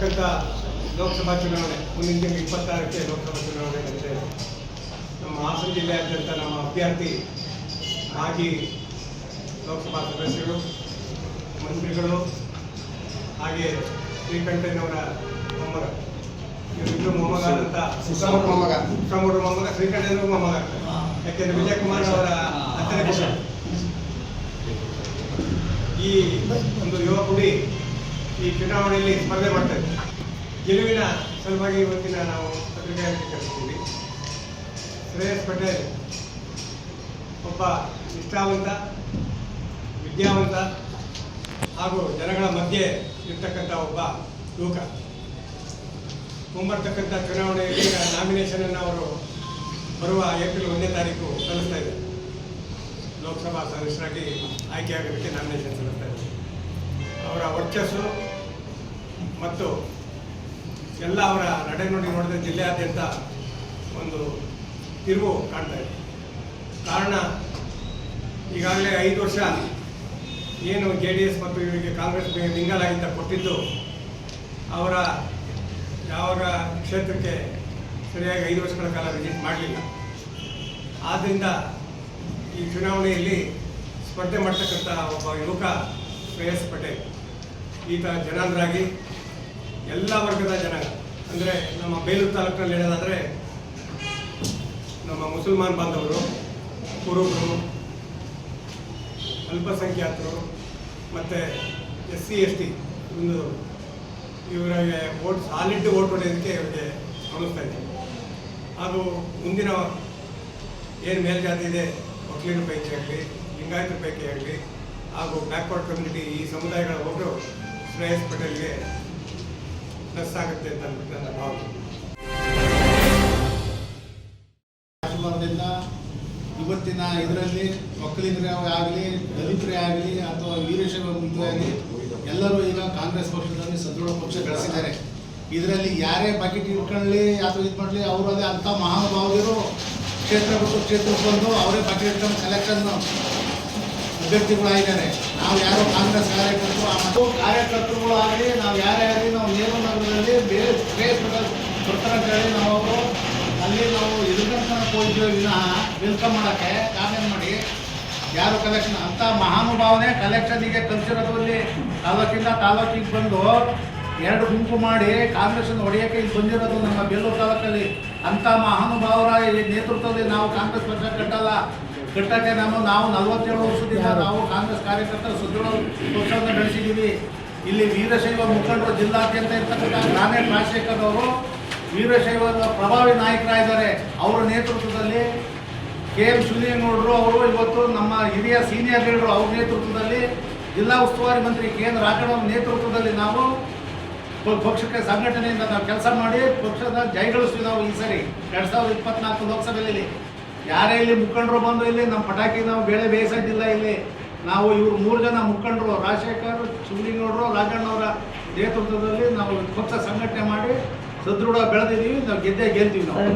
ಮುಂದಿನ ತಿಂಗಳು ಇಪ್ಪತ್ತಾರಕ್ಕೆ ಲೋಕಸಭಾ ಚುನಾವಣೆ ನಡೆದಿದೆ ನಮ್ಮ ಹಾಸನ ಜಿಲ್ಲೆಯಾದ್ಯಂತ ನಮ್ಮ ಅಭ್ಯರ್ಥಿ ಮಾಜಿ ಲೋಕಸಭಾ ಸದಸ್ಯರು ಮಂತ್ರಿಗಳು ಹಾಗೆ ಶ್ರೀಕಂಠಯ್ಯನವರ ಮೊಮ್ಮಗ. ಇವರಿಬ್ಬರು ಮೊಮ್ಮಗಾದಂಥ ಸುಸಮರ ಮೊಮ್ಮಗ. ಸುಸಮರ ಮೊಮ್ಮಗ ಶ್ರೀಕಂಠಯ್ಯನವರ ಮೊಮ್ಮಗ ಯಾಕೆಂದ್ರೆ ವಿಜಯಕುಮಾರ್ ಅವರ ಹತ್ತನೇ ಈ ಒಂದು ಯುವ ಕುಡಿ ಈ ಚುನಾವಣೆಯಲ್ಲಿ ಸ್ಪರ್ಧೆ ಮಾಡ್ತದೆ ಗೆಲುವಿನ ಸಲುವಾಗಿ ಇವತ್ತಿನ ನಾವು ಪತ್ರಿಕೆಯಲ್ಲಿ ಕರೆಸ್ತೀವಿ ಶ್ರೇಯಸ್ ಪಟೇಲ್ ಒಬ್ಬ ನಿಷ್ಠಾವಂತ, ವಿದ್ಯಾವಂತ ಹಾಗೂ ಜನಗಳ ಮಧ್ಯೆ ಇರ್ತಕ್ಕಂಥ ಒಬ್ಬ ಯುವಕ. ಮುಂಬರ್ತಕ್ಕಂಥ ಚುನಾವಣೆಯಲ್ಲಿ ನಾಮಿನೇಷನ್ ಅನ್ನು ಅವರು ಬರುವ ಏಪ್ರಿಲ್ ಒಂದನೇ ತಾರೀಕು ಸಲ್ಲಿಸ್ತಾ ಇದ್ದಾರೆ. ಲೋಕಸಭಾ ಸದಸ್ಯರಾಗಿ ಆಯ್ಕೆಯಾಗೋದಕ್ಕೆ ನಾಮಿನೇಷನ್ ಸಲ್ಲಿಸ್ತಾ ಇದ್ದಾರೆ. ಅವರ ವರ್ಚಸ್ಸು ಮತ್ತು ಎಲ್ಲ ಅವರ ನಡೆನುಡಿ ನೋಡಿದ ಜಿಲ್ಲೆಯಾದ್ಯಂತ ಒಂದು ತಿರುವು ಕಾಣ್ತಾ ಇದೆ. ಕಾರಣ, ಈಗಾಗಲೇ ಐದು ವರ್ಷ ಏನು ಜೆ ಡಿ ಎಸ್ ಮತ್ತು ಇವರಿಗೆ ಕಾಂಗ್ರೆಸ್ ಅಂತ ಕೊಟ್ಟಿದ್ದು, ಅವರ ಯಾವಾಗ ಕ್ಷೇತ್ರಕ್ಕೆ ಸರಿಯಾಗಿ ಐದು ವರ್ಷಗಳ ಕಾಲ ವಿಸಿಟ್ ಮಾಡಲಿಲ್ಲ. ಆದ್ದರಿಂದ ಈ ಚುನಾವಣೆಯಲ್ಲಿ ಸ್ಪರ್ಧೆ ಮಾಡ್ತಕ್ಕಂಥ ಒಬ್ಬ ಯುವಕ ಶ್ರೇಯಸ್ ಪಟೇಲ್. ಈತ ಜನರಾಗಿ ಎಲ್ಲ ವರ್ಗದ ಜನ. ಅಂದರೆ ನಮ್ಮ ಬೇಲೂರು ತಾಲೂಕಿನಲ್ಲಿ ಹೇಳೋದಾದರೆ ನಮ್ಮ ಮುಸಲ್ಮಾನ್ ಬಾಂಧವರು ಕುರುಬರು ಅಲ್ಪಸಂಖ್ಯಾತರು, ಮತ್ತು ಎಸ್ ಸಿ ಎಸ್ ಟಿ ಒಂದು ಇವರಿಗೆ ವೋಟ್ ಸಾಲಿಡ್ ಓಟ್ ಹೊಡೆಯೋದಕ್ಕೆ ಇವರಿಗೆ ಅನಿಸ್ತಾ ಇದೆ ಹಾಗೂ ಮುಂದಿನ ಏನು ಮೇಲ್ಜಾತಿ ಇದೆ, ಒಕ್ಕಲಿನ ಪೈಕಿ ಆಗಲಿ ಲಿಂಗಾಯತರ ಪೈಕಿ ಆಗಲಿ ಹಾಗೂ ಬ್ಯಾಕ್ವರ್ಡ್ ಕಮ್ಯುನಿಟಿ ಈ ಸಮುದಾಯಗಳ ಒಬ್ಬರು ಶ್ರೇಯಸ್ ಪಟೇಲ್ಗೆ ಪ್ಲಸ್ ಆಗುತ್ತೆ ಅಂತ ನನ್ನ ಆಶೀರ್ವಾದದಿಂದ ಇವತ್ತಿನ ಇದರಲ್ಲಿ ಒಕ್ಕಲಿಗರೇ ಆಗಲಿ, ದಲಿತರೇ ಆಗಲಿ ಅಥವಾ ವೀರಶೈವ ಆಗಲಿ, ಎಲ್ಲರೂ ಈಗ ಕಾಂಗ್ರೆಸ್ ಪಕ್ಷದಲ್ಲಿ ಸದೃಢ ಪಕ್ಷ ಗಳಿಸಿದ್ದಾರೆ ಇದರಲ್ಲಿ ಯಾರೇ ಬಕೆಟ್ ಇಟ್ಕೊಳ್ಳಿ ಅಥವಾ ಇದು ಮಾಡಲಿ, ಅವರು ಅದೇ ಅಂಥ ಮಹಾನುಭಾವರು ಕ್ಷೇತ್ರ ಬಿಟ್ಟು ಕ್ಷೇತ್ರಕ್ಕೆ ಬಂದು ಅವರೇ ಬಕೆಟ್ ಇಟ್ಕೊಂಡು ಕಲೆಕ್ಷನ್ ಅಭ್ಯರ್ಥಿಗಳಾಗಿದ್ದಾರೆ ನಾವು ಯಾರೋ ಕಾಂಗ್ರೆಸ್ ಕಾರ್ಯಕರ್ತರು ಮತ್ತು ಕಾರ್ಯಕರ್ತರುಗಳು ಆಗಲಿ, ನಾವು ಯಾರೇ ಆಗಲಿ, ನಾವು ನೇಮನಗರದಲ್ಲಿ ಬೇರೆ ಬರ್ತಾರೆ ಕೇಳಿ ನಾವು ಅಲ್ಲಿ ನಾವು ಎದುರುಗಂತನ ಹೋಗಿದ್ದೇವೆ ವಿನಃ ವೆಲ್ಕಮ್ ಮಾಡೋಕ್ಕೆ ಕಾಮೆಂಟ್ ಮಾಡಿ. ಯಾರು ಕಲೆಕ್ಷನ್ ಅಂತ ಮಹಾನುಭಾವನೆ ಕಲೆಕ್ಷನ್ಗೆ ಕಲ್ಸಿರೋದ್ರಲ್ಲಿ ತಾಲೂಕಿಂದ ತಾಲೂಕಿಗೆ ಬಂದು ಎರಡು ಗುಂಪು ಮಾಡಿ ಕಾಂಗ್ರೆಸ್ ಹೊಡೆಯೋಕ್ಕೆ ಇಲ್ಲಿ ಬಂದಿರೋದು ನಮ್ಮ ಬೇಲೂರು ತಾಲೂಕಲ್ಲಿ. ಅಂತ ಮಹಾನುಭಾವರ ನೇತೃತ್ವದಲ್ಲಿ ನಾವು ಕಾಂಗ್ರೆಸ್ ಪಕ್ಷ ಕಟ್ಟಲ್ಲ. ಕಟ್ಟಕ್ಕೆ ನಮ್ಮ ನಾವು ನಲವತ್ತೇಳು ವರ್ಷದಿಂದ ನಾವು ಕಾಂಗ್ರೆಸ್ ಕಾರ್ಯಕರ್ತರು ಸುದೃಢ ಪಕ್ಷವನ್ನು ಬೆಳೆಸಿದ್ದೀವಿ ಇಲ್ಲಿ ವೀರಶೈವ ಮುಖಂಡರು ಜಿಲ್ಲಾದ್ಯಂತ ಇರ್ತಕ್ಕಂಥ ಗ್ರಾನೇಟ್ ರಾಜಶೇಖರ್ ಅವರು. ವೀರಶೈವದ ಪ್ರಭಾವಿ ನಾಯಕರಾಗಿದ್ದಾರೆ. ಅವರ ನೇತೃತ್ವದಲ್ಲಿ ಕೆ ಎಂ ಶಿವಲಿಂಗೌಡರು ಅವರು ಇವತ್ತು ನಮ್ಮ ಹಿರಿಯ ಸೀನಿಯರ್ ಲೀಡರ್ ಅವ್ರ ನೇತೃತ್ವದಲ್ಲಿ ಜಿಲ್ಲಾ ಉಸ್ತುವಾರಿ ಮಂತ್ರಿ ಕೆ ಎನ್ ಅವ್ರ ನೇತೃತ್ವದಲ್ಲಿ ನಾವು ಪಕ್ಷಕ್ಕೆ ಸಂಘಟನೆಯಿಂದ ನಾವು ಕೆಲಸ ಮಾಡಿ ಪಕ್ಷದ ಜಯಗಳಿಸ್ತೀವಿ ನಾವು ಈ ಸರಿ. ಎರಡು ಸಾವಿರದ ಇಪ್ಪತ್ನಾಲ್ಕು ಲೋಕಸಭೆಯಲ್ಲಿ. ಯಾರೇ ಇಲ್ಲಿ ಮುಖಂಡರು ಬಂದು ಇಲ್ಲಿ, ನಮ್ಮ ಪಟಾಕಿ ನಾವು ಬೇಳೆ ಬೇಯಿಸೋದಿಲ್ಲ ಇಲ್ಲಿ. ನಾವು ಇವ್ರು ಮೂರು ಜನ ಮುಖಂಡರು, ರಾಜಶೇಖರ್ ಶಿವಲಿಂಗೌಡರು ರಾಜಣ್ಣವರ ನೇತೃತ್ವದಲ್ಲಿ ನಾವು ಪಕ್ಷ ಸಂಘಟನೆ ಮಾಡಿ ಸದೃಢ ಬೆಳೆದಿದ್ದೀವಿ, ನಾವು ಗೆದ್ದೇ ಗೆಲ್ತೀವಿ ನಾವು.